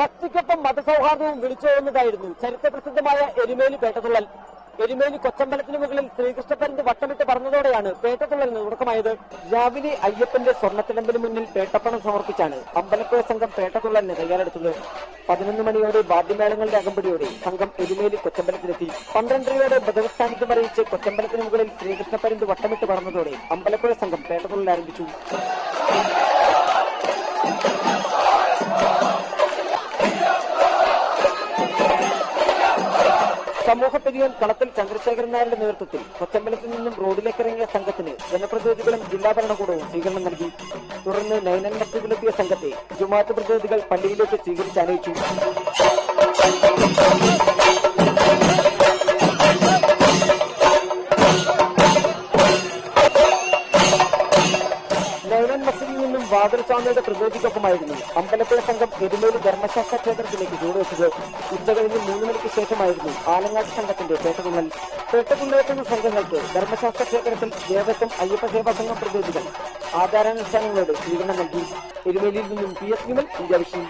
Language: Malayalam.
ഭക്തിക്കൊപ്പം മതസൗഹാർദ്ദവും വിളിച്ചോതുന്നതായിരുന്നു ചരിത്രപ്രസിദ്ധമായ എരുമേലി പേട്ടതുള്ളൽ എരുമേലി കൊച്ചമ്പലത്തിന് മുകളിൽ ശ്രീകൃഷ്ണപ്പരന്ത് വട്ടമിട്ട് പറഞ്ഞതോടെയാണ് പേട്ടത്തുള്ളലിന് തുടക്കമായത്. രാവിലെ അയ്യപ്പന്റെ സ്വർണത്തിലമ്പിന് മുന്നിൽ പേട്ടപ്പണം സമർപ്പിച്ചാണ് അമ്പലപ്പുഴ സംഘം പേട്ടതുള്ളലിന് തയ്യാറെടുത്തത്. പതിനൊന്ന് മണിയോടെ വാദ്യമേളങ്ങളുടെ അകമ്പടിയോടെ സംഘം എരുമേലി കൊച്ചമ്പലത്തിലെത്തി. പന്ത്രണ്ടരയോടെ ബദവസ്ഥാനത്ത് അറിയിച്ച് കൊച്ചമ്പലത്തിന് മുകളിൽ ശ്രീകൃഷ്ണപ്പരന്ത് വട്ടമിട്ട് പറഞ്ഞതോടെ അമ്പലപ്പുഴ സംഘം പേട്ടത്തുള്ളൽ ആരംഭിച്ചു. സമൂഹപ്പെരിയൻ കളത്തിൽ ചന്ദ്രശേഖരൻ നായരുടെ നേതൃത്വത്തിൽ കൊച്ചമ്പലത്തിൽ നിന്നും റോഡിലേക്ക് ഇറങ്ങിയ സംഘത്തിന് ജനപ്രതിനിധികളും ജില്ലാ ഭരണകൂടവും സ്വീകരണം നൽകി. തുടർന്ന് നൈനൻ മസ്ജിദിലെത്തിയ സംഘത്തെ ജുമാത്ത് പ്രതിനിധികൾ പള്ളിയിലേക്ക് സ്വീകരിച്ച് നിന്നും വാതിൽ സ്വാമിയുടെ പ്രതിനിധിക്കൊപ്പമായിരുന്നു അമ്പലപ്പുഴ സംഘം എരുമേലി ധർമ്മശാസ്ത്ര ക്ഷേത്രത്തിലേക്ക് ചൂടുവെച്ചത് ഉച്ചകഴിഞ്ഞ് മൂന്ന് മണിക്ക് ശേഷമായിരുന്നു ആലങ്ങാട് സംഘത്തിന്റെ പേട്ടതുള്ളൽ പേട്ടതുള്ളെത്തുന്ന സംഘങ്ങൾക്ക് ധർമ്മശാസ്ത്ര ക്ഷേത്രത്തിൽ ദേവസ്വം അയ്യപ്പ സേവാ സംഘം പ്രതിനിധികൾ ആചാരാനുഷ്ഠാനങ്ങളോട് സ്വീകരണം നൽകി. എരുമേലിയിൽ നിന്നും പി എസ് വിമൽ ഇന്ത്യ വിഷയം